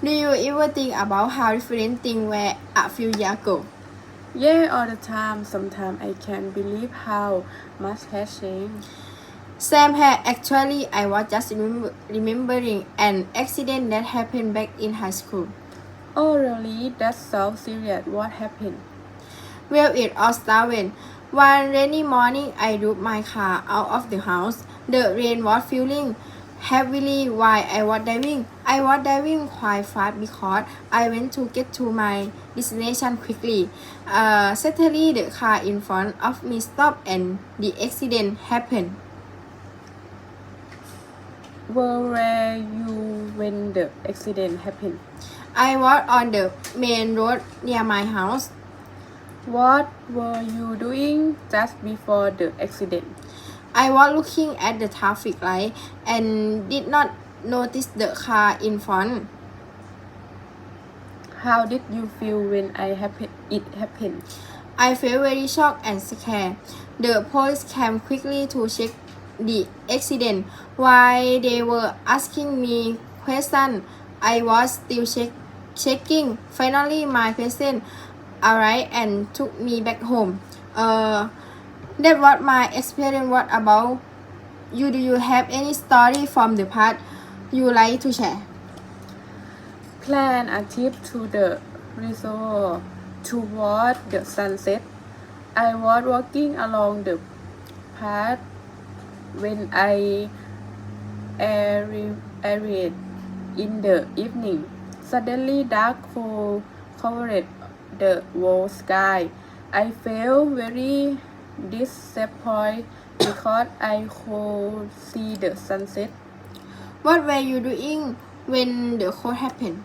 think about how different things were a few years ago? Yeah, all the time. Sometimes I can't believe how much has changed. Same here. Actually, I was just remember, remembering an accident that happened back in high school. Oh, really? That's so serious. What happened? Well, it all started. One rainy morning, I drove my car out of the house. The rain was falling heavily while I was driving. I was driving quite fast because I went to get to my destination quickly. Uh, suddenly, the car in front of me stopped and the accident happened. Where were you when the accident happened? I was on the main road near my house. What were you doing just before the accident? I was looking at the traffic light and did not notice the car in front. How did you feel when I happen it happened? I felt very shocked and scared. The police came quickly to check the accident. While they were asking me questions, I was still check, checking. Finally, my patient arrived and took me back home. Uh, that was my experience. What about you? Do you have any story from the past you like to share? Plan a trip to the resort to watch the sunset. I was walking along the path when I arrived in the evening. Suddenly, dark covered the whole sky. I felt very disappointed because I could see the sunset. What were you doing when the code happened?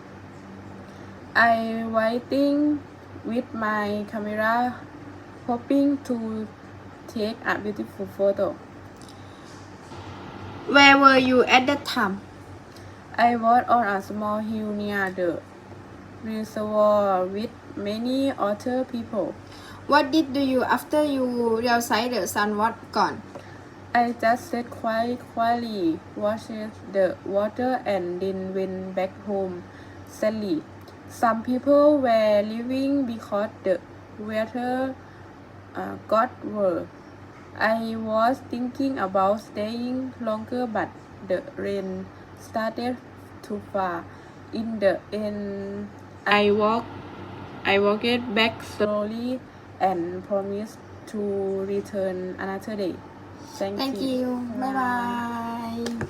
I waiting with my camera hoping to take a beautiful photo. Where were you at that time? I was on a small hill near the reservoir with many other people. What did do you after you realized the sun was gone? I just sat quite quietly, watched the water and then went back home sadly. Some people were leaving because the weather uh, got worse. I was thinking about staying longer but the rain started to fall. In the end, I walked I walked back slowly and promise to return another day. Thank, Thank you. you. Bye bye.